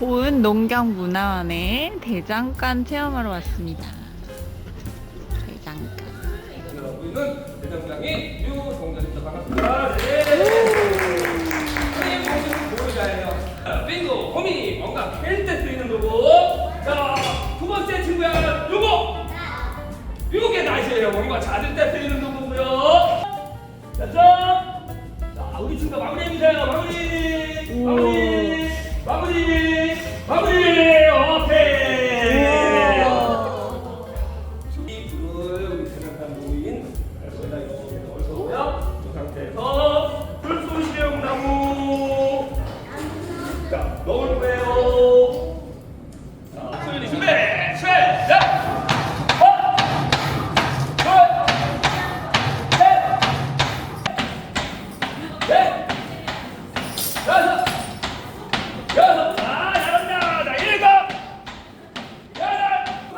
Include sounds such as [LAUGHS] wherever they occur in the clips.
보은 농경문화원에 대장간 체험하러 왔습니다. 대장간. 우리는 대장장이 유동자입니다. 반갑습니다. 네. 선생님 모습은 보호자예요. 빙고, 호미, 뭔가 캘때 쓰이는 거고. 자, 두 번째 친구야, 요거. 요게 나시예요. 뭔가 잦을 때 쓰이는 거고요. 자, 자, 자, 우리 친구 마무리해주세요. 마무리, 마무리, 마무리, 마무리.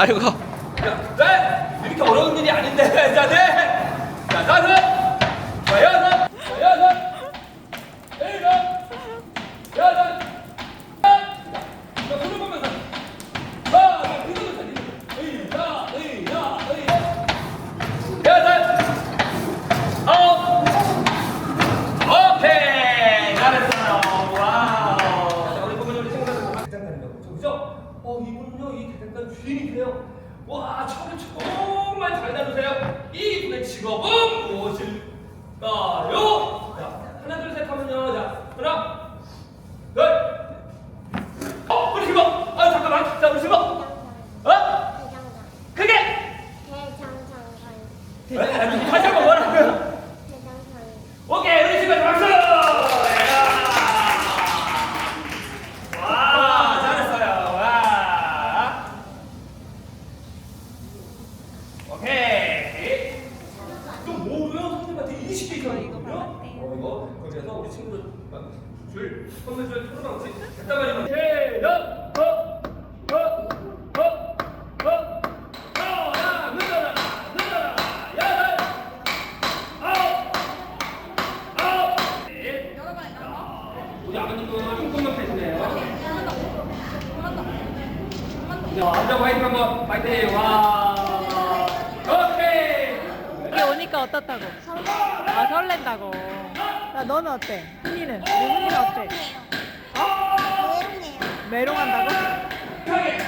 아이고 야, 네? 이렇게 어려운 일이 아닌데. [LAUGHS] 자, 네. 주인이세요. 와, 처음에 정말 잘 다루세요. 이 분의 직업은 무엇일까요? 자, 하나, 둘, 셋 하면요. 자, 하나, 둘. 어, 우리 친구. 아, 잠깐만. 자, 우리 친구. 어? 그게. 에, 다시 한번 뭐라고요? 오케이, 우리 친구 박수! 야! 와, 잘했어요. 와. 오케이. 또 뭐예요? 선생님한테 20개 있거든요? 어, 이거. 그래서 우리 친구들 줄, 선물 줄 됐단 말이면. 세력, 허, 어떻다고? 아 설렌다고. 야 너는 어때? 훈이는? 우리 훈이는 어때? 메롱한다고? 오케이.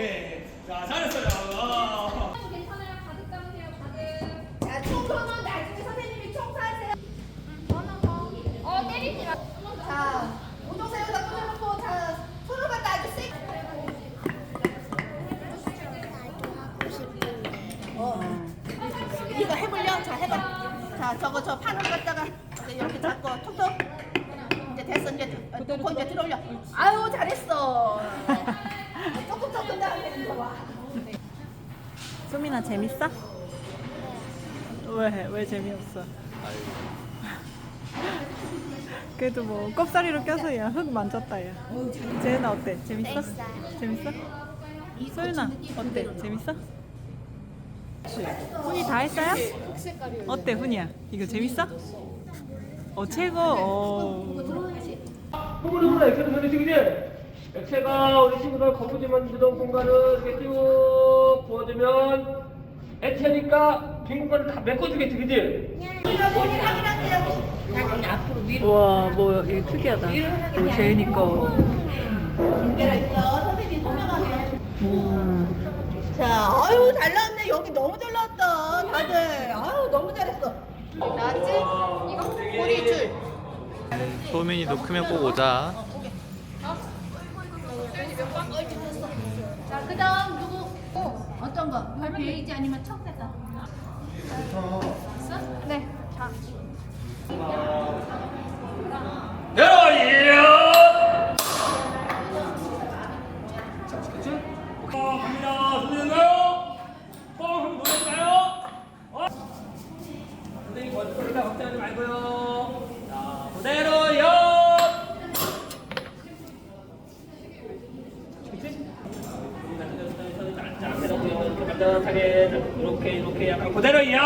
오케이. 자, 잘했어요. 와. 괜찮아요. 가득 담으세요. 가득. 자, 청소는 나중에 선생님이 청소하세요. 어, 때리지 마. 자, 운동새우에다 꽂아놓고 자, 손을 갖다 아주 세. 어. 이거 해볼려? 자, 해봐. 자, 저거 저 판을 갖다가 이렇게 잡고 톡톡. 이제 됐어. 이제 놓고 이제 들어올려. 아유, 수민아 재밌어? 왜? 왜 재미없어? 그래도 뭐 꼽사리로 껴서 야 흙 만졌다 야 재은아 어때? 재밌어? 재밌어? 소윤아 어때? 재밌어? 훈이 다 했어요? 어때 훈이야? 이거 재밌어? 어 최고 어. 부분으로 액체를 전해 주기지 액체가 우리 친구들 거푸지 만들던 공간을 이렇게 쭉 부어주면 액체니까 빈 공간을 다 메꿔주겠지 그지? 우와 뭐 이거 특이하다 뭐 재은이 거 음. 자, 아유 잘 나왔네. 여기 너무 잘 나왔다. 다들. 아유 너무 맞지? 이거 꼬리 줄. 소민이 너 크면 꼭 오자. 자, 그다음 거? 별 베이지 아니면 청색깔? 네. 자. 이렇게 반듯하게 이렇게 이렇게 약간 그대로요.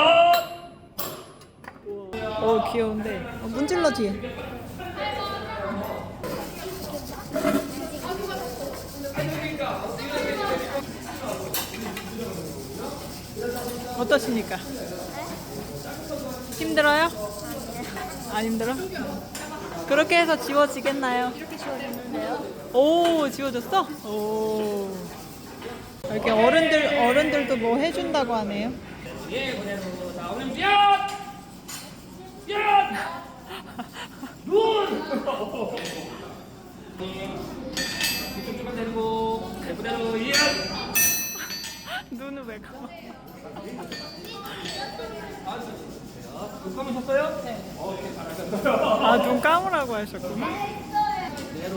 어 귀여운데. 어, 문질러 뒤에. 어떠십니까? 힘들어요? 안 힘들어? 그렇게 해서 지워지겠나요? 이렇게 지워졌는데요? 오 지워졌어? 오 이렇게 어른들 어른들도 뭐 해준다고 하네요. 예. 자, 오늘 야! 야! 눈! 뒤쪽 조금 내리고, 네, 그대로, 야! 눈을 왜 감아? 눈 감으셨어요? 네. 어, 이렇게 잘하셨어요. 아 눈 감으라고 하셨구나. 그대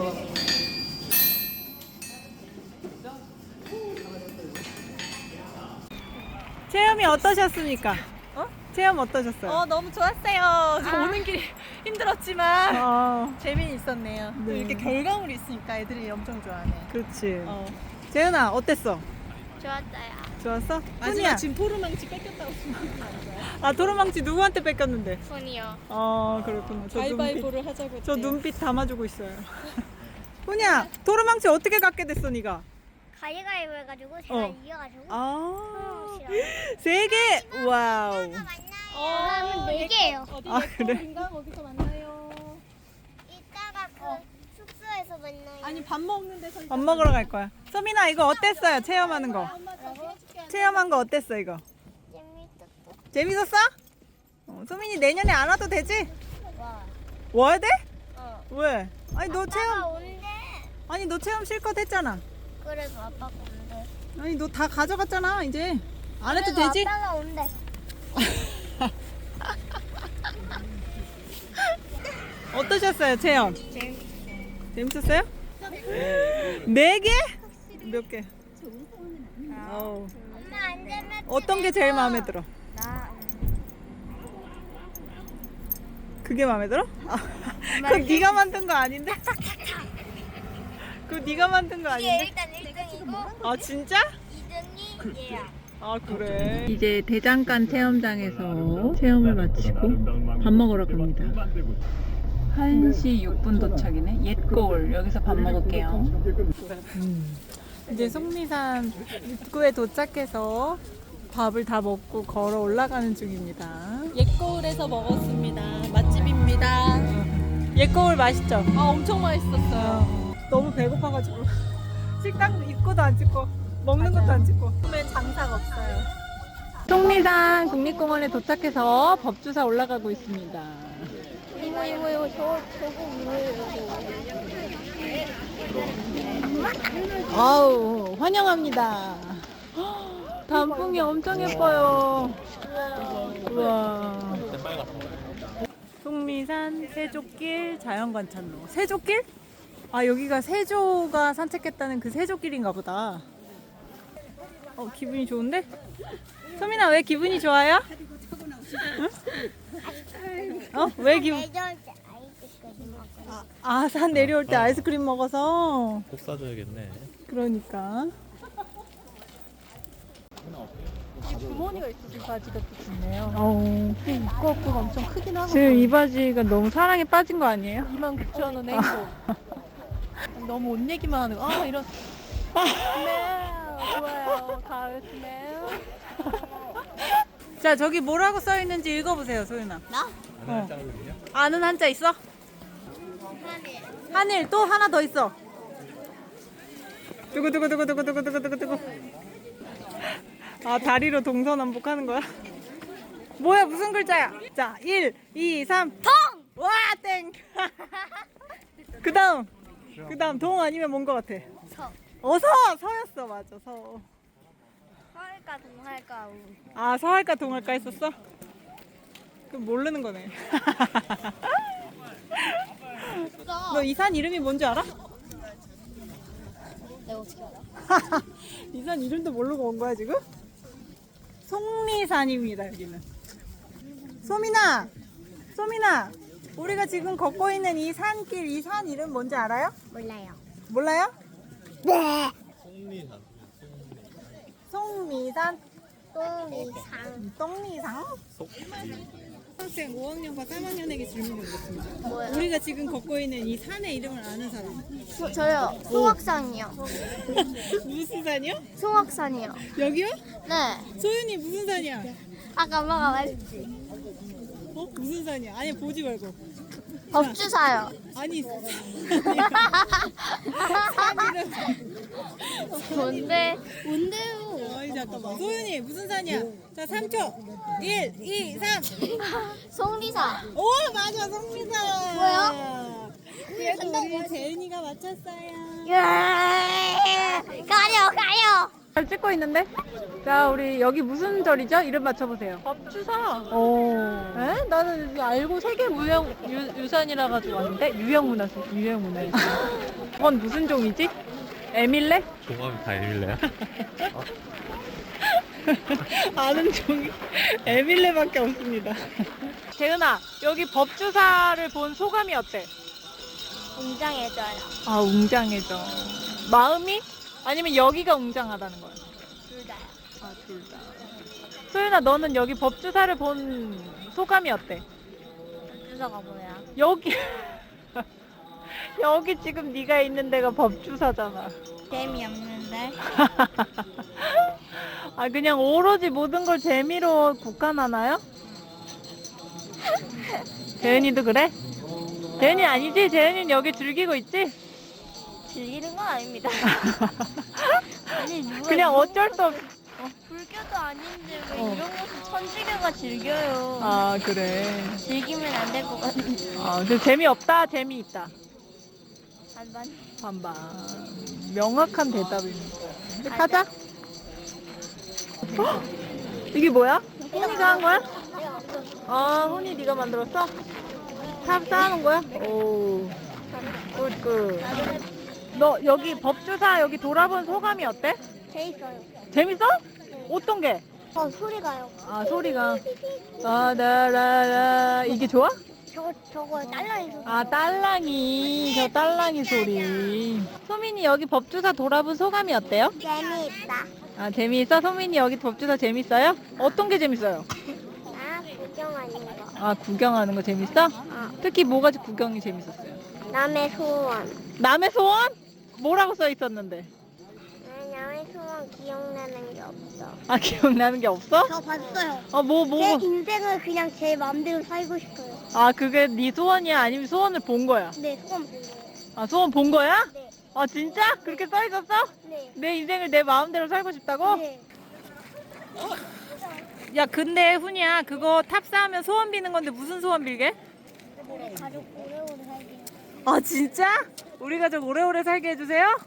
체험이 어떠셨습니까? 어? 체험 어떠셨어요? 어 너무 좋았어요. 저 오는 길이 힘들었지만 어, 재미는 있었네요. 또 네. 이렇게 결과물이 있으니까 애들이 엄청 좋아하네. 그렇지. 어. 재은아 어땠어? 좋았어요. 좋았어? 마지막. 지금 토르망치 뺏겼다고 생각하는 거야. 아 도로망치 누구한테 뺏겼는데? 손이요. 어 그렇구나. 저 눈빛, 가위바위보를 하자고. 저 했대요. 눈빛 담아주고 있어요. [LAUGHS] 훈이야 도로망치 어떻게 갖게 됐어 네가? 가위가위보 해가지고 제가 어. 이겨가지고. 아, 싫어요. 세 개. 와우. 만나요. 어, 그러면 네 개예요. 어디 아, 아, 그래? 인가 거기서 만나요. 이따가 그 숙소에서 만나요. 아니 밥 먹는 데서 밥 먹으러 갈 거야. 소민아 이거 어땠어요? 체험하는 거. 체험한 거 어땠어 이거? 재밌었어. 재밌었어? 어, 소민이 내년에 안 와도 되지? 와. 와야 돼? 어. 왜? 아니 너 아빠가 체험 온대. 아니 너 체험 실컷 했잖아. 그래서 아빠가 온대. 아니 너 다 가져갔잖아 이제 안 해도 그래서 되지? 아빠가 온대. [LAUGHS] 어떠셨어요 체험? 재밌. 재밌었어요? 네 개? 몇 개? 어우, 엄마 어떤 게 제일 마음에 들어? 나. 그게 마음에 들어? 아, 그거 네가 만든 거 아닌데? 그거 네가 만든 거 이게 아닌데? 일단 1등이고 아 진짜? 2등이 얘야. 아 그래. 이제 대장간 체험장에서 체험을 마치고 밥 먹으러 갑니다. 1시 6분 도착이네. 옛 거울 여기서 밥 먹을게요. 이제 속리산 입구에 도착해서 밥을 다 먹고 걸어 올라가는 중입니다. 옛거울에서 먹었습니다. 맛집입니다. 옛 거울 맛있죠? 아 엄청 맛있었어요. 너무 배고파가지고 식당 입구도 안 찍고 먹는 것도 안 찍고. 처음엔 장사가 없어요. 속리산 국립공원에 도착해서 법주사 올라가고 있습니다. 이거 이거 이거 저 저거 뭐예요? 아우 환영합니다. 단풍이 엄청 예뻐요. 우와. 속리산 세조길 자연관찰로. 세조길? 아 여기가 세조가 산책했다는 그 세조길인가 보다. 어 기분이 좋은데? 소민아 왜 기분이 좋아요? 응? 어? 왜 기분? 아 산 내려올 때 아이스크림 먹어서. 꼭 사줘야겠네. 그러니까. 주머니가 있어서 바지가 또 좋네요. 어. 없고가 엄청 크긴 하고. 지금 이 바지가 너무 사랑에 빠진 거 아니에요? 29,000원에 행복. [LAUGHS] 너무 옷 얘기만 하는 거. 아, 이런. 스멜. 좋아요. 가을 스멜. [LAUGHS] 자 저기 뭐라고 써 있는지 읽어보세요 소윤아. 나? 어. 아는 한자 있어? 하늘 또 하나 더 있어. 두구 두구 두구 두구 두구 두구 두구 두구. 아 다리로 동서남북 하는 거야? 뭐야 무슨 글자야? 자, 1, 2, 3. 통! 와, 땡. [LAUGHS] 그 다음. 그 다음 동 아니면 뭔 거 같아? 서. 어 서 서였어. 맞아. 서. 서할까 동할까 우. 아, 서할까 동할까 했었어? 그럼 모르는 거네. 너 이 산 이름이 뭔지 알아? 내가 어떻게 알아? [LAUGHS] 이 산 이름도 모르고 온 거야 지금? 속리산입니다 여기는. 소민아, 소민아, 우리가 지금 걷고 있는 이 산길, 이 산 이름 뭔지 알아요? 몰라요. 몰라요? 네. 속리산, 똥이상. 똥리상. 학생 5학년과 3학년에게 질문을 드렸습니다. 뭐예요? 우리가 지금 걷고 있는 이 산의 이름을 아는 사람. 소, 저요. 송악산이요. [LAUGHS] 무슨 산이요? 송악산이요. 여기요? 네. 소윤이 무슨 산이야? 아까 엄마가 말했지. 어? 무슨 산이야? 아니 보지 말고. 법주사요. 아니 뭔데? 뭔데요? 아니 잠깐만 소윤이 무슨 산이야? 자 3초 1, 2, 3 송리사. 오 맞아 성미산 뭐야? 그래도 우리 재은이가 맞췄어요 예! 가요, 가요. 잘 찍고 있는데? 자 우리 여기 무슨 절이죠? 이름 맞춰보세요 법주사. 오 에? 나는 이거 알고 세계 무형 유, 유산이라 가지고 왔는데 유형문화재. 유형문화재. 이건 [LAUGHS] 무슨 종이지? 에밀레? 종합이 다 에밀레야? [LAUGHS] 아는 종이 에밀레밖에 없습니다 재은아 여기 법주사를 본 소감이 어때? 웅장해져요. 아 웅장해져 마음이? 아니면 여기가 웅장하다는 거야? 둘 다요. 아, 둘 다. 소윤아, 너는 여기 법주사를 본 소감이 어때? 법주사가 뭐야? 여기 [LAUGHS] 여기 지금 네가 있는 데가 법주사잖아. 재미없는데? [LAUGHS] 아, 그냥 오로지 모든 걸 재미로 국한하나요? [LAUGHS] 재은이도 그래? 재은이 아니지? 재은이는 여기 즐기고 있지? 즐기는 건 아닙니다. 아니, 누가 그냥 이런 어쩔 수 없. 불교도 아닌데 왜 어. 이런 것을 천주교가 즐겨요? 아, 그래. 즐기면 안 될 것 같은데. 아, 근데 재미없다, 재미있다. 반반. 반반. 명확한 대답입니다. 이제 가자. 헉! 이게 뭐야? 혼이가 한 거야? 아, 혼이 네가 만들었어? 탑 쌓아놓은 거야? 오, 굿굿. 너 여기 법주사 여기 돌아본 소감이 어때? 재밌어요. 재밌어? 어떤 게? 어, 소리가요. 아, 소리가. 아, 라라라. 이게 좋아? 저거, 저거 딸랑이 소리. 아, 딸랑이. 저 딸랑이 소리. 소민이 여기 법주사 돌아본 소감이 어때요? 재미있다. 아, 재미있어? 소민이 여기 법주사 재밌어요? 어떤 게 재밌어요? 나 구경하는 거. 아, 구경하는 거 재밌어? 어. 특히 뭐가 구경이 재밌었어요? 남의 소원. 남의 소원? 뭐라고 써 있었는데? 아, 남의 소원 기억나는 게 없어. 아, 기억나는 게 없어? 저 봤어요. 어, 뭐, 제 뭐. 인생을 그냥 제 마음대로 살고 싶어요. 아, 그게 네 소원이야? 아니면 소원을 본 거야? 네, 소원 본 거예요. 아, 소원 본 거야? 네. 아, 진짜? 그렇게 써 있었어? 네. 내 인생을 내 마음대로 살고 싶다고? 네. 야, 근데 훈이야, 그거 탑사하면 소원 비는 건데 무슨 소원 빌게? 우리 가족 오래오래 살게요. 아, 진짜? 우리 가족 오래오래 살게 해주세요?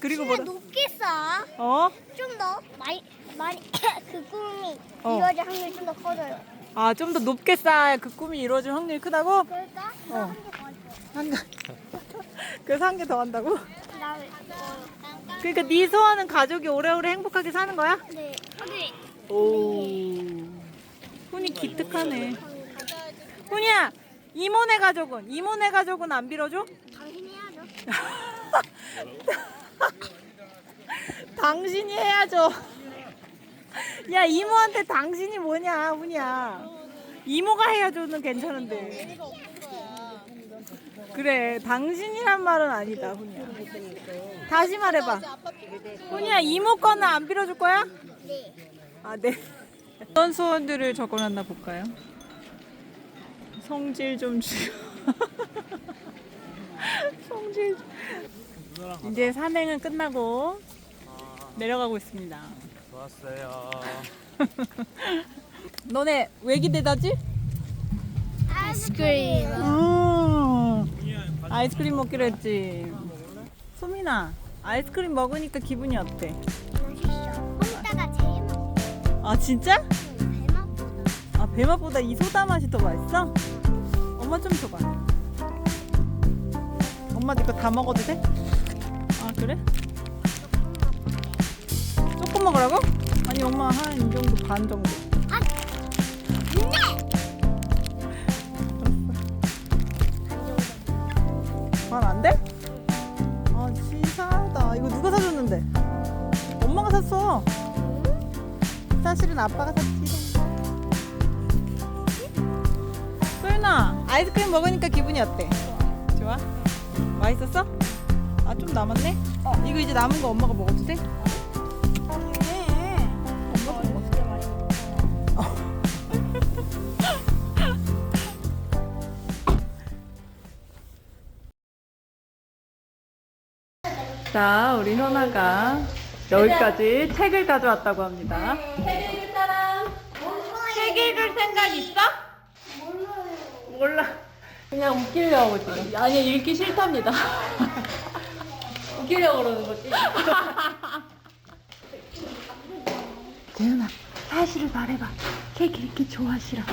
그리고 뭐, 높게 쌓아. 어? 좀 더 많이 많이 [COUGHS] 그 꿈이 어. 이루어질 확률이 좀 더 커져요. 아, 좀 더 높게 쌓아야 그 꿈이 이루어질 확률이 크다고? 그러니까 어. 한개 더. 한 개. [LAUGHS] 그래서 한 개 더 한다고? 그다음에 어, 그러니까 네 소원은 가족이 오래오래 행복하게 사는 거야? 네. 네. 오. 훈이 기특하네. 훈이야, 이모네 가족은? 이모네 가족은 안 빌어줘? 당신이 해야죠. [LAUGHS] [LAUGHS] [LAUGHS] 당신이 해야죠. [LAUGHS] 야, 이모한테 당신이 뭐냐, 훈이야. 이모가 해야죠는 괜찮은데. 그래, 당신이란 말은 아니다, 훈이야. 다시 말해봐. 훈이야, 이모 거는 안 빌어줄 거야? 네. 아, 네. 어떤 소원들을 적어놨나 볼까요? 성질 좀 주. [LAUGHS] 성질. 좀- 이제 산행은 끝나고 내려가고 있습니다. 좋았어요. [LAUGHS] 너네 왜 기대다지? 아이스크림. 음, 아이스크림 먹기로 했지. 소민아, 아이스크림 먹으니까 기분이 어때? 맛있어. 홈따가 제일 맛있어. 아 진짜? 배맛보다. 아 배맛보다 이 소다 맛이 더 맛있어? 엄마 좀 줘봐. 엄마 이거 다 먹어도 돼? 아 그래? 조금 먹으라고? 아니 엄마 한 이 정도 반 정도. 안반안 돼? 아 치사하다. 이거 누가 사줬는데? 엄마가 샀어. 사실은 아빠가 샀지. 소윤아, 아이스크림 먹으니까 기분이 어때? 좋아? 맛있었어? 아 좀 남았네? 이거 이제 남은 거 엄마가 먹어도 돼? 엄마도 [LAUGHS] 먹어. 자, 우리 현아가 여기까지 책을 가져왔다고 합니다. 책 읽을 사람? 책 읽을 생각 있어? 몰라. 그냥 웃기려고 지금. 아니 읽기 싫답니다. [LAUGHS] 웃기려고 그러는 거지. 재현아, 사실을 말해봐. 책 읽기 좋아하시라.